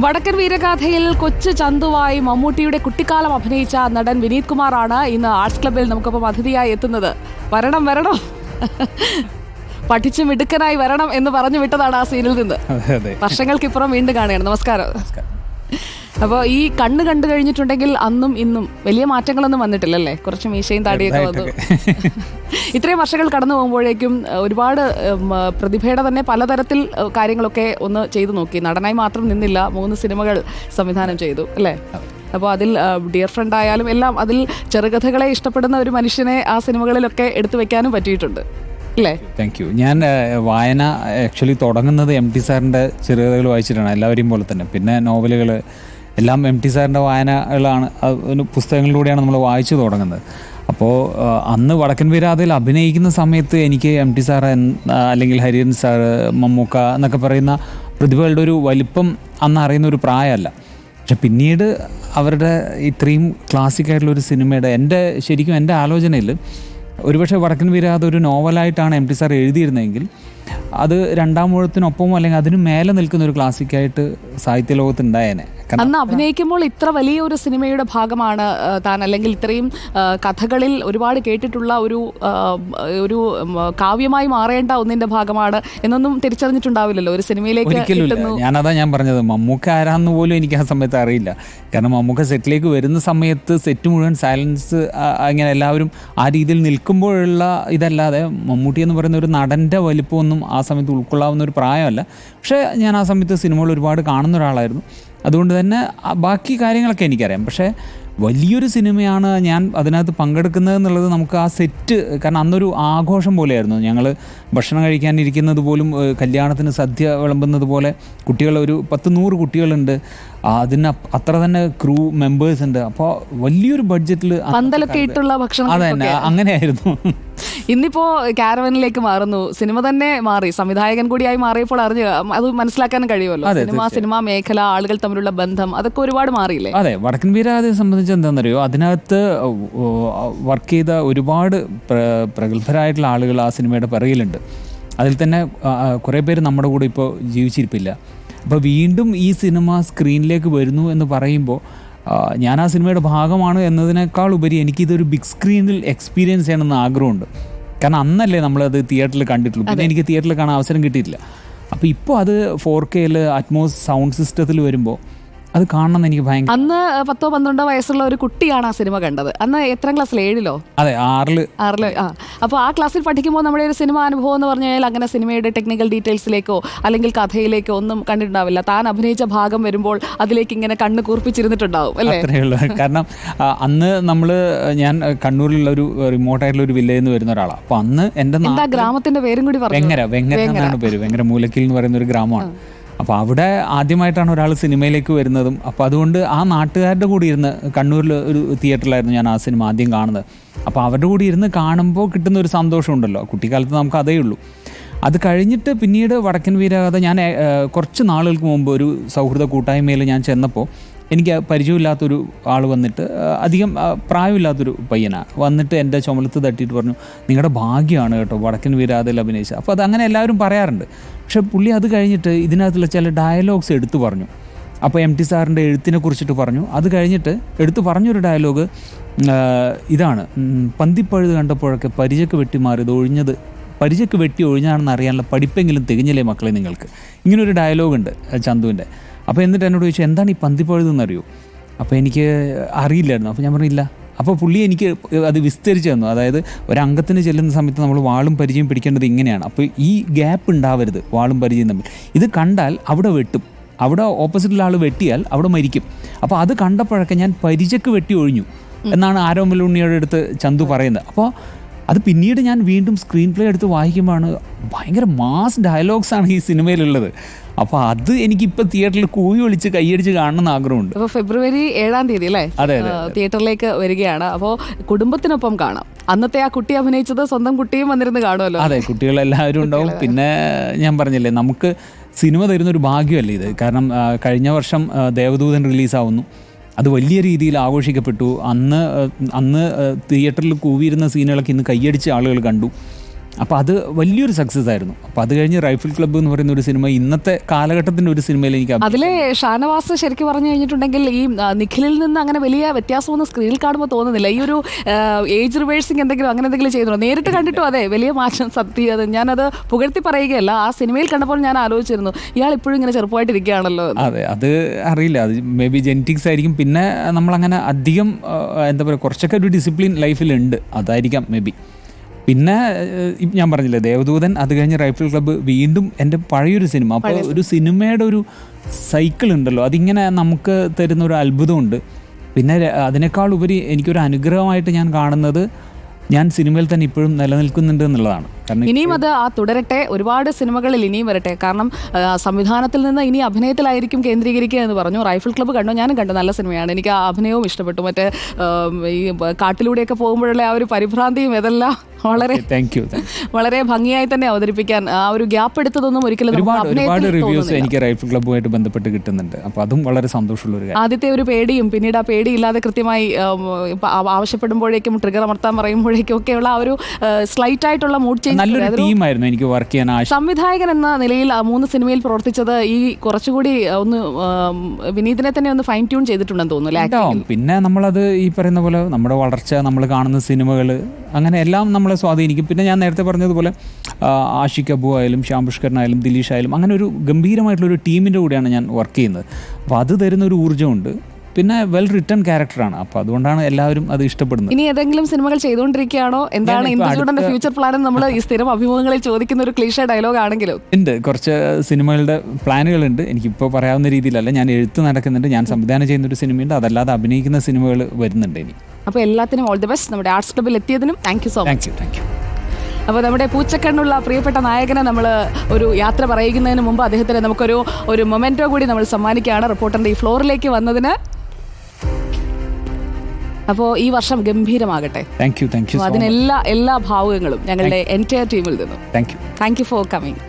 വടക്കൻ വീരഗാഥയിൽ കൊച്ചു ചന്തുവായി മമ്മൂട്ടിയുടെ കുട്ടിക്കാലം അഭിനയിച്ച നടൻ വിനീത് കുമാറാണ് ഇന്ന് ആർട്സ് ക്ലബിൽ നമുക്കൊപ്പം അതിഥിയായി എത്തുന്നത്. വരണം വരണം. പഠിച്ച് മിടുക്കനായി വരണം എന്ന് പറഞ്ഞു വിട്ടതാണ് ആ സീനിൽ നിന്ന്. വർഷങ്ങൾക്കിപ്പുറം വീണ്ടും കാണുകയാണ്. നമസ്കാരം. അപ്പോൾ ഈ കണ്ണ് കണ്ടു കഴിഞ്ഞിട്ടുണ്ടെങ്കിൽ അന്നും ഇന്നും വലിയ മാറ്റങ്ങളൊന്നും വന്നിട്ടില്ലല്ലേ? കുറച്ച് മീശയും താടിയൊക്കെ വന്നു. ഇത്രയും വർഷങ്ങൾ കടന്നു പോകുമ്പോഴേക്കും ഒരുപാട് പ്രതിഭയുടെ തന്നെ പലതരത്തിൽ കാര്യങ്ങളൊക്കെ ഒന്ന് ചെയ്തു നോക്കി. നടനായി മാത്രം നിന്നില്ല മൂന്ന് സിനിമകൾ സംവിധാനം ചെയ്തു അല്ലേ? അപ്പോൾ അതിൽ ഡിയർ ഫ്രണ്ട് ആയാലും എല്ലാം അതിൽ ചെറുകഥകളെ ഇഷ്ടപ്പെടുന്ന ഒരു മനുഷ്യനെ ആ സിനിമകളിലൊക്കെ എടുത്തു വെക്കാനും പറ്റിയിട്ടുണ്ട്. അല്ലേ? താങ്ക് യു ഞാൻ വായന ആക്ച്വലി തുടങ്ങുന്നത് എം ടി സാറിന്റെ ചെറുകഥകൾ വായിച്ചിട്ടാണ് എല്ലാവരെയും പോലെ തന്നെ. പിന്നെ നോവലുകൾ എല്ലാം എം ടി സാറിന്റെ വായനകളാണ് പുസ്തകങ്ങളിലൂടെയാണ് നമ്മൾ വായിച്ചു തുടങ്ങുന്നത്. അപ്പോൾ അന്ന് വടക്കൻ വീരാതിൽ അഭിനയിക്കുന്ന സമയത്ത് എനിക്ക് എം ടി സാർ അല്ലെങ്കിൽ ഹരിയൻ സാർ മമ്മൂക്ക എന്നൊക്കെ പറയുന്ന പ്രതിഭകളുടെ ഒരു വലിപ്പം അന്ന് അറിയുന്ന ഒരു പ്രായമല്ല. പക്ഷെ പിന്നീട് അവരുടെ ഇത്രയും ക്ലാസിക് ആയിട്ടുള്ള ഒരു സിനിമയുടെ എന്റെ ശരിക്കും എന്റെ ആലോചനയിൽ ഒരുപക്ഷെ വടക്കൻ വീരാത ഒരു നോവലായിട്ടാണ് എം ടി സാർ എഴുതിയിരുന്നതെങ്കിൽ അത് രണ്ടാം മുഴത്തിനൊപ്പമോ അല്ലെങ്കിൽ അതിന് മേലെ നിൽക്കുന്ന ഒരു ക്ലാസിക്കായിട്ട് സാഹിത്യ ലോകത്ത് ഉണ്ടായേനെ. കാരണം അന്ന് അഭിനയിക്കുമ്പോൾ ഇത്ര വലിയ ഒരു സിനിമയുടെ ഭാഗമാണ് താൻ അല്ലെങ്കിൽ ഇത്രയും കഥകളിൽ ഒരുപാട് കേട്ടിട്ടുള്ള ഒരു ഒരു കാവ്യമായി മാറേണ്ട ഒന്നിന്റെ ഭാഗമാണ് എന്നൊന്നും തിരിച്ചറിഞ്ഞിട്ടുണ്ടാവില്ലല്ലോ. ഒരു സിനിമയിലേക്ക് ഞാനതാ ഞാൻ പറഞ്ഞത്. മമ്മൂക്ക ആരാന്ന് പോലും എനിക്ക് ആ സമയത്ത് അറിയില്ല. കാരണം മമ്മൂക്ക സെറ്റിലേക്ക് വരുന്ന സമയത്ത് സെറ്റ് മുഴുവൻ സൈലൻസ് അങ്ങനെ എല്ലാവരും ആ രീതിയിൽ നിൽക്കുമ്പോഴുള്ള ഇതല്ലാതെ മമ്മൂട്ടി എന്ന് പറയുന്ന ഒരു നടന്റെ വലിപ്പമൊന്നും ആ സമയത്ത് ഉൾക്കൊള്ളാവുന്ന ഒരു പ്രായമല്ല. പക്ഷേ ഞാൻ ആ സമയത്ത് സിനിമകൾ ഒരുപാട് കാണുന്ന ഒരാളായിരുന്നു. അതുകൊണ്ട് തന്നെ ബാക്കി കാര്യങ്ങളൊക്കെ എനിക്കറിയാം. പക്ഷേ വലിയൊരു സിനിമയാണ് ഞാൻ അതിനകത്ത് പങ്കെടുക്കുന്നത് എന്നുള്ളത് നമുക്ക് ആ സെറ്റ് കാരണം അന്നൊരു ആഘോഷം പോലെയായിരുന്നു. ഞങ്ങൾ ഭക്ഷണം കഴിക്കാനിരിക്കുന്നത് പോലും കല്യാണത്തിന് സദ്യ വിളമ്പുന്നത് പോലെ കുട്ടികൾ ഒരു പത്ത് നൂറ് കുട്ടികളുണ്ട്. അതിന് അത്ര തന്നെ ക്രൂ മെമ്പേഴ്സ് ഉണ്ട്. അപ്പോൾ വലിയൊരു ബഡ്ജറ്റിൽ പന്തലൊക്കെ ഇട്ടുള്ള ഭക്ഷണം അതെ തന്നെ അങ്ങനെയായിരുന്നു. ഇന്നിപ്പോ കാരവനിലേക്ക് മാറുന്നു. സിനിമ തന്നെ മാറി. സംവിധായകൻ കൂടിയായി മാറിയപ്പോൾ അറിഞ്ഞ് അത് മനസ്സിലാക്കാൻ കഴിയുമല്ലോ. സിനിമ സിനിമ മേഖല ആളുകൾ തമ്മിലുള്ള ബന്ധം അതൊക്കെ ഒരുപാട് മാറിയില്ലേ? അതെ വടക്കൻ വീരാതെ സംബന്ധിച്ച് എന്താണെന്നറിയോ? അതിനകത്ത് വർക്ക് ചെയ്ത ഒരുപാട് പ്ര- പ്രഗത്ഭരായിട്ടുള്ള ആളുകൾ ആ സിനിമയുടെ പിറകിലുണ്ട്. അതിൽ തന്നെ കുറേ പേര് നമ്മുടെ കൂടെ ഇപ്പോൾ ജീവിച്ചിരിപ്പില്ല. അപ്പോൾ വീണ്ടും ഈ സിനിമ സ്ക്രീനിലേക്ക് വരുന്നു എന്ന് പറയുമ്പോൾ ഞാൻ ആ സിനിമയുടെ ഭാഗമാണ് എന്നതിനേക്കാൾ ഉപരി എനിക്കിതൊരു ബിഗ് സ്ക്രീനിൽ എക്സ്പീരിയൻസ് ചെയ്യണമെന്ന് ആഗ്രഹമുണ്ട്. കാരണം അന്നല്ലേ നമ്മളത് തിയേറ്ററിൽ കണ്ടിട്ടുള്ളൂ. പിന്നെ എനിക്ക് തിയേറ്ററിൽ കാണാൻ അവസരം കിട്ടിയിട്ടില്ല. അപ്പോൾ ഇപ്പോൾ അത് ഫോർ കെയിൽ അറ്റ്മോസ് സൗണ്ട് സിസ്റ്റത്തിൽ വരുമ്പോൾ അത് കാണണം എനിക്ക് ഭയങ്കര അന്ന് പത്തോ പന്ത്രണ്ടോ വയസ്സുള്ള ഒരു കുട്ടിയാണ് ആ സിനിമ കണ്ടത്. അന്ന് എത്രാം ക്ലാസ്സിൽ ഏഴിലോ? അതെ ആറിൽ. ആറിൽ ആ. അപ്പോൾ ആ ക്ലാസ്സിൽ പഠിക്കുമ്പോൾ നമ്മുടെ ഒരു സിനിമ അനുഭവം എന്ന് പറഞ്ഞു കഴിഞ്ഞാൽ അങ്ങനെ സിനിമയുടെ ടെക്നിക്കൽ ഡീറ്റെയിൽസിലേക്കോ അല്ലെങ്കിൽ കഥയിലേക്കോ ഒന്നും കണ്ടിട്ടുണ്ടാവില്ല. താൻ അഭിനയിച്ച ഭാഗം വരുമ്പോൾ അതിലേക്ക് ഇങ്ങനെ കണ്ണ് കൂർപ്പിച്ചിരുന്നിട്ടുണ്ടാവും അല്ലേ? കാരണം അന്ന് നമ്മൾ ഞാൻ കണ്ണൂരിലുള്ള ഒരു റിമോട്ട് ആയിട്ടുള്ള ഒരു വില്ലേജിൽ നിന്ന് വരുന്ന ഒരാളാണ് അപ്പൊ അന്ന് എന്റെ ഗ്രാമത്തിന്റെ പേരും കൂടി പറഞ്ഞു? വെങ്ങര വെങ്ങര എന്നാണ് പേര്. വെങ്ങര മൂലക്കിൽ എന്ന് പറയുന്ന ഒരു ഗ്രാമമാണ്. അപ്പോൾ അവിടെ ആദ്യമായിട്ടാണ് ഒരാൾ സിനിമയിലേക്ക് വരുന്നതും. അപ്പോൾ അതുകൊണ്ട് ആ നാട്ടുകാരുടെ കൂടി ഇരുന്ന് കണ്ണൂരിൽ ഒരു തിയേറ്ററിലായിരുന്നു ഞാൻ ആ സിനിമ ആദ്യം കാണുന്നത്. അപ്പോൾ അവരുടെ കൂടി ഇരുന്ന് കാണുമ്പോൾ കിട്ടുന്ന ഒരു സന്തോഷമുണ്ടല്ലോ. കുട്ടിക്കാലത്ത് നമുക്ക് അതേ ഉള്ളൂ. അത് കഴിഞ്ഞിട്ട് പിന്നീട് വടക്കൻ വീരകഥ ഞാൻ കുറച്ച് നാളുകൾക്ക് മുമ്പ് ഒരു സൗഹൃദ കൂട്ടായ്മയിൽ ഞാൻ ചെന്നപ്പോൾ എനിക്ക് പരിചയമില്ലാത്തൊരു ആൾ വന്നിട്ട് അധികം പ്രായമില്ലാത്തൊരു പയ്യനാണ് വന്നിട്ട് എന്റെ ചുമലത്ത് തട്ടിയിട്ട് പറഞ്ഞു നിങ്ങളുടെ ഭാഗ്യമാണ് കേട്ടോ വടക്കൻ വീരാതിൽ അഭിനയിച്ചത് അപ്പോൾ അത് അങ്ങനെ എല്ലാവരും പറയാറുണ്ട്. പക്ഷേ പുള്ളി അത് കഴിഞ്ഞിട്ട് ഇതിനകത്തുള്ള ചില ഡയലോഗ്സ് എടുത്തു പറഞ്ഞു. അപ്പോൾ എം ടി സാറിന്റെ എഴുത്തിനെ കുറിച്ചിട്ട് പറഞ്ഞു. അത് കഴിഞ്ഞിട്ട് എടുത്തു പറഞ്ഞൊരു ഡയലോഗ് ഇതാണ് പന്തിപ്പഴുത് കണ്ടപ്പോഴൊക്കെ പരിചക്ക് വെട്ടിമാറിയത് ഒഴിഞ്ഞത് പരിചക്ക് വെട്ടി ഒഴിഞ്ഞാണെന്ന് അറിയാനുള്ള പഠിപ്പെങ്കിലും തികഞ്ഞില്ലേ മക്കളെ നിങ്ങൾക്ക്? ഇങ്ങനൊരു ഡയലോഗ് ഉണ്ട് ചന്തുവിന്റെ. അപ്പോൾ എന്നിട്ട് എന്നോട് ചോദിച്ചു എന്താണ് ഈ പന്തിപ്പഴുതെന്ന് അറിയോ? അപ്പോൾ എനിക്ക് അറിയില്ലായിരുന്നു. അപ്പോൾ ഞാൻ പറഞ്ഞില്ല അപ്പോൾ പുള്ളി എനിക്ക് അത് വിസ്തരിച്ച് തന്നു. അതായത് ഒരംഗത്തിന് ചെല്ലുന്ന സമയത്ത് നമ്മൾ വാളും പരിചയം പിടിക്കേണ്ടത് ഇങ്ങനെയാണ്. അപ്പോൾ ഈ ഗ്യാപ്പ് ഉണ്ടാവരുത് വാളും പരിചയം തമ്മിൽ. ഇത് കണ്ടാൽ അവിടെ വെട്ടും. അവിടെ ഓപ്പോസിറ്റിൽ ആൾ വെട്ടിയാൽ അവിടെ മരിക്കും. അപ്പോൾ അത് കണ്ടപ്പോഴൊക്കെ ഞാൻ പരിചക്ക് വെട്ടി ഒഴിഞ്ഞു. എന്നാണ് ആരോമലുണ്ണിയുടെ അടുത്ത് ചന്തു പറയുന്നത്. അപ്പോൾ അത് പിന്നീട് ഞാൻ വീണ്ടും സ്ക്രീൻ പ്ലേ എടുത്ത് വായിക്കുമ്പോഴാണ് ഭയങ്കര മാസ് ഡയലോഗ്സ് ആണ് ഈ സിനിമയിലുള്ളത്. അപ്പൊ അത് എനിക്ക് ഇപ്പൊ തിയേറ്ററിൽ കൂവി വിളിച്ച് കൈയടിച്ച് കാണണമെന്ന് ആഗ്രഹമുണ്ട്. അപ്പോൾ ഫെബ്രുവരി ഏഴാം തീയതി അല്ലേ? അതെ, തിയേറ്ററിലേക്ക് വരികയാണ്. അപ്പോൾ കുടുംബത്തിനൊപ്പം കാണാം. അന്നത്തെ ആ കുട്ടി അഭിനയിച്ചത് സ്വന്തം കുട്ടിയും വന്നിരുന്ന് കാണുമല്ലോ. അതെ കുട്ടികളെല്ലാവരും ഉണ്ടാവും. പിന്നെ ഞാൻ പറഞ്ഞില്ലേ നമുക്ക് സിനിമ തരുന്നൊരു ഭാഗ്യമല്ലേ ഇത്? കാരണം കഴിഞ്ഞ വർഷം ദേവദൂതൻ റിലീസാവുന്നു അത് വലിയ രീതിയിൽ ആഘോഷിക്കപ്പെട്ടു. അന്ന് അന്ന് തിയേറ്ററിൽ കൂവിയിരുന്ന സീനുകളൊക്കെ ഇന്ന് കൈയടിച്ച് ആളുകൾ കണ്ടു. അപ്പോൾ അത് വലിയൊരു സക്സസ് ആയിരുന്നു. അപ്പോൾ അത് കഴിഞ്ഞ് റൈഫിൾ ക്ലബ്ബ് എന്ന് പറയുന്ന ഒരു സിനിമ ഇന്നത്തെ കാലഘട്ടത്തിന്റെ ഒരു സിനിമയിൽ എനിക്ക് അതിലെ ഷാനവാസ് ശരിക്കും പറഞ്ഞു കഴിഞ്ഞിട്ടുണ്ടെങ്കിൽ ഈ നിഖിലിൽ നിന്ന് അങ്ങനെ വലിയ വ്യത്യാസമൊന്നും സ്ക്രീനിൽ കാണുമ്പോൾ തോന്നുന്നില്ല. ഈ ഒരു ഏജ് റിവേഴ്സിംഗ് എന്തെങ്കിലും അങ്ങനെ എന്തെങ്കിലും ചെയ്തിട്ടുണ്ടോ നേരിട്ട് കണ്ടിട്ടും അതെ വലിയ മാറ്റം സത്യം അത് ഞാനത് പുകഴ്ത്തി പറയുകയല്ല. ആ സിനിമയിൽ കണ്ടപ്പോൾ ഞാൻ ആലോചിച്ചിരുന്നു ഇയാൾ ഇപ്പോഴും ഇങ്ങനെ ചെറുപ്പമായിട്ടിരിക്കുകയാണല്ലോ. അതെ അത് അറിയില്ല. അത് മേ ബി ജെനറ്റിക്സ് ആയിരിക്കും. പിന്നെ നമ്മളങ്ങനെ അധികം എന്താ പറയുക കുറച്ചൊക്കെ ഒരു ഡിസിപ്ലിൻ ലൈഫിലുണ്ട് അതായിരിക്കാം മേ ബി പിന്നെ ഞാൻ പറഞ്ഞില്ലേ ദേവദൂതൻ അത് കഴിഞ്ഞ് റൈഫിൾ ക്ലബ്ബ് വീണ്ടും എന്റെ പഴയൊരു സിനിമ. അപ്പോൾ ഒരു സിനിമയുടെ ഒരു സൈക്കിൾ ഉണ്ടല്ലോ. അതിങ്ങനെ നമുക്ക് തരുന്ന ഒരു അത്ഭുതമുണ്ട്. പിന്നെ അതിനേക്കാൾ ഉപരി എനിക്കൊരു അനുഗ്രഹമായിട്ട് ഞാൻ കാണുന്നത് ഞാൻ സിനിമയിൽ തന്നെ ഇപ്പോഴും നിലനിൽക്കുന്നുണ്ട് എന്നുള്ളതാണ്. കാരണം ഇനിയും അത് ആ തുടരട്ടെ. ഒരുപാട് സിനിമകളിൽ ഇനിയും വരട്ടെ. കാരണം സംവിധാനത്തിൽ നിന്ന് ഇനി അഭിനയത്തിലായിരിക്കും കേന്ദ്രീകരിക്കുക എന്ന് പറഞ്ഞു. റൈഫിൾ ക്ലബ്ബ് കണ്ടു ഞാനും കണ്ടു. നല്ല സിനിമയാണ്. എനിക്ക് ആ അഭിനയവും ഇഷ്ടപ്പെട്ടു. മറ്റേ ഈ കാട്ടിലൂടെയൊക്കെ പോകുമ്പോഴുള്ള ആ ഒരു പരിഭ്രാന്തിയും ഇതെല്ലാം വളരെ താങ്ക് യു വളരെ ഭംഗിയായി തന്നെ അവതരിപ്പിക്കാൻ ആ ഒരു ഗ്യാപ്പ് എടുത്തതൊന്നും ഒരിക്കലും ഒരുപാട് റിവ്യൂസ് എനിക്ക് റൈഫിൾ ക്ലബ്ബുമായിട്ട് ബന്ധപ്പെട്ട് കിട്ടുന്നുണ്ട്. അപ്പോൾ അതും വളരെ സന്തോഷമുള്ള ഒരു ആദ്യത്തെ ഒരു പേടിയും പിന്നീട് ആ പേടിയില്ലാതെ കൃത്യമായി ആവശ്യപ്പെടുമ്പോഴേക്കും ട്രിഗർ അമർത്താൻ പറയുമ്പോഴേക്കും ഒക്കെയുള്ള ആ ഒരു സ്ലൈറ്റ് ആയിട്ടുള്ള മൂഡ് ചേഞ്ച് നല്ലൊരു ടീമായിരുന്നു എനിക്ക് വർക്ക് ചെയ്യാൻ സംവിധായകൻ എന്ന നിലയിൽ ആ മൂന്ന് സിനിമയിൽ പ്രവർത്തിച്ചത് ഈ കുറച്ചുകൂടി ഒന്ന് വിനീതിനെ തന്നെ ഒന്ന് ഫൈൻ ട്യൂൺ ചെയ്തിട്ടുണ്ടെന്ന് തോന്നുന്നു പിന്നെ നമ്മളത് ഈ പറയുന്ന പോലെ നമ്മുടെ വളർച്ച നമ്മൾ കാണുന്ന സിനിമകൾ അങ്ങനെ എല്ലാം നമ്മളെ സ്വാധീനിക്കും. പിന്നെ ഞാൻ നേരത്തെ പറഞ്ഞതുപോലെ ആഷിഖ് അബു ആയാലും ശ്യാം പുഷ്കരനായാലും ദിലീഷ് ആയാലും അങ്ങനെ ഒരു ഗംഭീരമായിട്ടുള്ളൊരു ടീമിന്റെ കൂടെയാണ് ഞാൻ വർക്ക് ചെയ്യുന്നത്. അപ്പോൾ അത് തരുന്ന ഒരു ഊർജമുണ്ട്. പിന്നെ വെൽ റിട്ടേൺ ക്യാരക്ടറാണ് അപ്പോൾ അതുകൊണ്ടാണ് എല്ലാവരും അത് ഇഷ്ടപ്പെടുന്നത്. ഇനി ഏതെങ്കിലും സിനിമകൾ ചെയ്തുകൊണ്ടിരിക്കുകയാണോ? എന്താണ് ഫ്യൂച്ചർ പ്ലാൻ നമ്മൾ ഈ സ്ഥിരം അഭിമുഖങ്ങളിൽ ചോദിക്കുന്ന ഒരു ക്ലീഷ ഡയലോഗ് ആണെങ്കിലും. ഉണ്ട്. കുറച്ച് സിനിമകളുടെ പ്ലാനുകളുണ്ട്. എനിക്കിപ്പോൾ പറയാവുന്ന രീതിയിലല്ല. ഞാൻ എഴുത്ത് നടക്കുന്നുണ്ട്. ഞാൻ സംവിധാനം ചെയ്യുന്ന ഒരു സിനിമയുണ്ട്. അതല്ലാതെ അഭിനയിക്കുന്ന സിനിമകൾ വരുന്നുണ്ട് ഇനി. അപ്പോൾ എല്ലാത്തിനും ഓൾ ദി ബെസ്റ്റ് നമ്മുടെ ആർട്സ് ക്ലബ്ബിൽ എത്തിയതിനും thank you so much thank you അപ്പോൾ നമ്മുടെ പൂച്ചക്കണ്ണുള്ള പ്രിയപ്പെട്ട നായകനെ നമ്മൾ ഒരു യാത്ര പറയുന്നതിന് മുമ്പ് അദ്ദേഹത്തിന് നമുക്കൊരു ഒരു മൊമെന്റോ കൂടി നമ്മൾ സമ്മാനിക്കുകയാണ്. റിപ്പോർട്ടറിന്റെ ഈ ഫ്ലോറിലേക്ക് വന്നതിന്. അപ്പോൾ ഈ വർഷം ഗംഭീരമാകട്ടെ. താങ്ക് യു താങ്ക് യു അതിനെല്ലാ എല്ലാ ഭാവുകങ്ങളും ഞങ്ങളുടെ എന്റയർ ടീമിൽ നിന്നും. Thank you thank you for coming